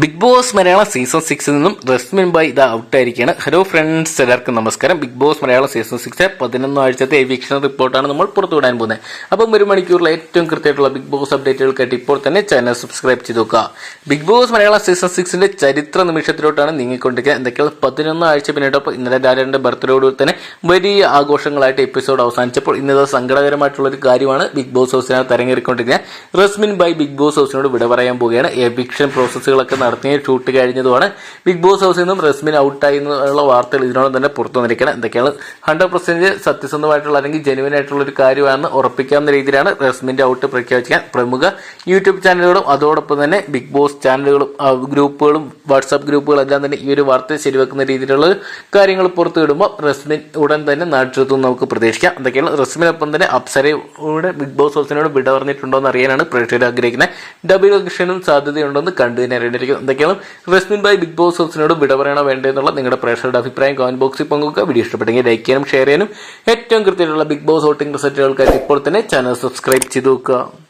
Big boss Malayalam season സിക്സിൽ നിന്നും Resmin by ഇത് ഔട്ടായിരിക്കുകയാണ്. ഹലോ ഫ്രണ്ട്സ് എല്ലാവർക്കും നമസ്കാരം. Big boss Malayalam season six പതിനൊന്ന് ആഴ്ചത്തെ എവിക്ഷൻ റിപ്പോർട്ടാണ് നമ്മൾ പുറത്തുവിടാൻ പോകുന്നത്. അപ്പം ഒരു മണിക്കൂറിലെ ഏറ്റവും കൃത്യമായിട്ടുള്ള ബിഗ് ബോസ് അപ്ഡേറ്റുകൾക്കായിട്ട് ഇപ്പോൾ തന്നെ ചാനൽ സബ്സ്ക്രൈബ് ചെയ്ത് നോക്കുക ബിഗ് ബോസ് മലയാളം സീസൺ സിക്സിന്റെ ചരിത്ര നിമിഷത്തിലോട്ടാണ് നീങ്ങിക്കൊണ്ടിരിക്കുന്നത് എന്തൊക്കെയാണ് പതിനൊന്ന് ആഴ്ച പിന്നീട് ഇന്നലെ രാജന്റെ ബർത്ത്ഡേയോട് തന്നെ വലിയ ആഘോഷങ്ങളായിട്ട് എപ്പിസോഡ് അവസാനിച്ചപ്പോൾ ഇന്നത് സങ്കടകരമായിട്ടുള്ള ഒരു കാര്യമാണ്. ബിഗ് ബോസ് ഹൗസിനെ തെരഞ്ഞെടുക്കൊണ്ടിരിക്കുന്നത്. റസ്മിൻ ബൈ ബിഗ് ബോസ് ഹൗസിനോട് വിട പറയാൻ പോവുകയാണ്. എവിക്ഷൻ പ്രോസസ്സുകളൊക്കെ നടത്തിയ ഷൂട്ട് കഴിഞ്ഞതുമാണ്. ബിഗ് ബോസ് ഹൗസിൽ നിന്നും റസ്മിൻ ഔട്ടായി എന്നുള്ള വാർത്തകൾ ഇതിനോട് തന്നെ പുറത്തു വന്നിരിക്കണം എന്തൊക്കെയാണ്? ഹൺഡ്രഡ് പെർസെന്റ് സത്യസന്ധമായിട്ടുള്ള അല്ലെങ്കിൽ ജെനുവൻ ആയിട്ടുള്ള ഒരു കാര്യമാണെന്ന് ഉറപ്പിക്കാവുന്ന രീതിയിലാണ് റസ്മിന്റെ ഔട്ട് പ്രഖ്യാപിക്കാൻ പ്രമുഖ യൂട്യൂബ് ചാനലുകളും അതോടൊപ്പം തന്നെ ബിഗ് ബോസ് ചാനലുകളും ഗ്രൂപ്പുകളും വാട്സാപ്പ് ഗ്രൂപ്പുകളും എല്ലാം തന്നെ ഈ ഒരു വാർത്ത ശരിവെക്കുന്ന രീതിയിലുള്ള കാര്യങ്ങൾ പുറത്തുവിടുമ്പോൾ റസ്മിൻ ഉടൻ തന്നെ നാട്ടിലെത്തും നമുക്ക് പ്രതീക്ഷിക്കാം. എന്തൊക്കെയാണ്? റസ്മിനൊപ്പം തന്നെ അപ്സരയുടെ ബിഗ് ബോസ് ഹൗസിനോട് വിട പറഞ്ഞിട്ടുണ്ടോ എന്ന് അറിയാനാണ് പ്രേക്ഷകർ ആഗ്രഹിക്കുന്നത്. ഡബിൾ കൃഷ്ണനും സാധ്യതയുണ്ടെന്ന് കണ്ടു തന്നെ അറിയേണ്ടിയിരിക്കും എന്തൊക്കെയാണ്? റസ്മിൻ ബൈ ബിഗ് ബോസ് ഹൗസിനോട് വിട പറയണോ വേണ്ടതെന്നുള്ള നിങ്ങളുടെ പ്രേക്ഷകരുടെ അഭിപ്രായം കമന്റ് ബോക്സിൽ പങ്കുവെക്കുക. വീഡിയോ ഇഷ്ടപ്പെട്ടെങ്കിൽ ലൈക്ക് ചെയ്യാനും ഷെയർ ചെയ്യാനും. ഏറ്റവും കൃത്യമായിട്ടുള്ള ബിഗ് ബോസ് വോട്ടിംഗ് റിസൾട്ടുകൾക്കായിട്ട് ഇപ്പോൾ തന്നെ ചാനൽ സബ്സ്ക്രൈബ് ചെയ്ത് നോക്കുക